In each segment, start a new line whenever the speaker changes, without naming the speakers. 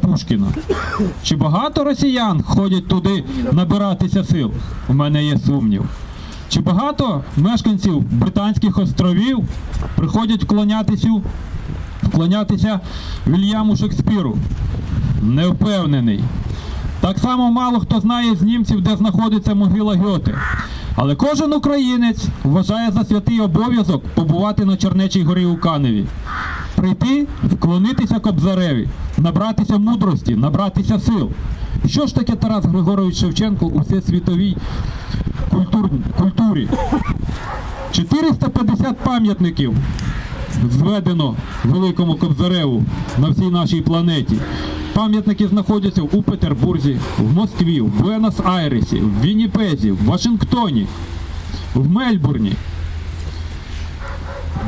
Пушкіна. Чи багато росіян ходять туди набиратися сил? У мене є сумнів. Чи багато мешканців Британських островів приходять вклонятися, вклонятися Вільяму Шекспіру? Не впевнений. Так само мало хто знає з німців, де знаходиться могила Гьоте. Але кожен українець вважає за святий обов'язок побувати на Чернечій горі у Каневі. Прийти, вклонитися Кобзареві, набратися мудрості, набратися сил. Що ж таке Тарас Григорович Шевченко у всесвітовій культур... культурі? 450 пам'ятників зведено Великому Кобзареву на всій нашій планеті. Пам'ятники знаходяться у Петербурзі, в Москві, в Буенос-Айресі, в Вінніпезі, в Вашингтоні, в Мельбурні.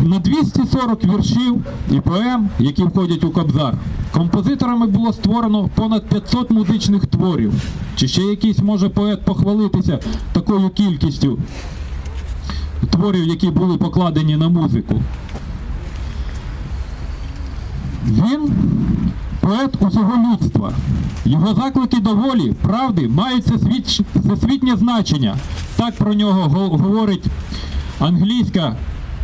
На 240 віршів і поем, які входять у Кобзар, композиторами було створено понад 500 музичних творів. Чи ще якийсь може поет похвалитися такою кількістю творів, які були покладені на музику? Він поет усього людства. Його заклики до волі, правди мають всесвітнє значення. Так про нього говорить англійська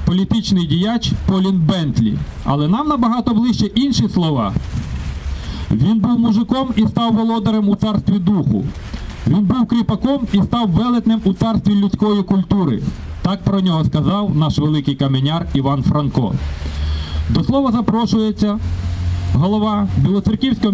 політичний діяч Полін Бентлі. Але нам набагато ближче інші слова. Він був мужиком і став володарем у царстві духу. Він був кріпаком і став велетнем у царстві людської культури. Так про нього сказав наш великий каменяр Іван Франко. До слова запрошується голова Білоцерківського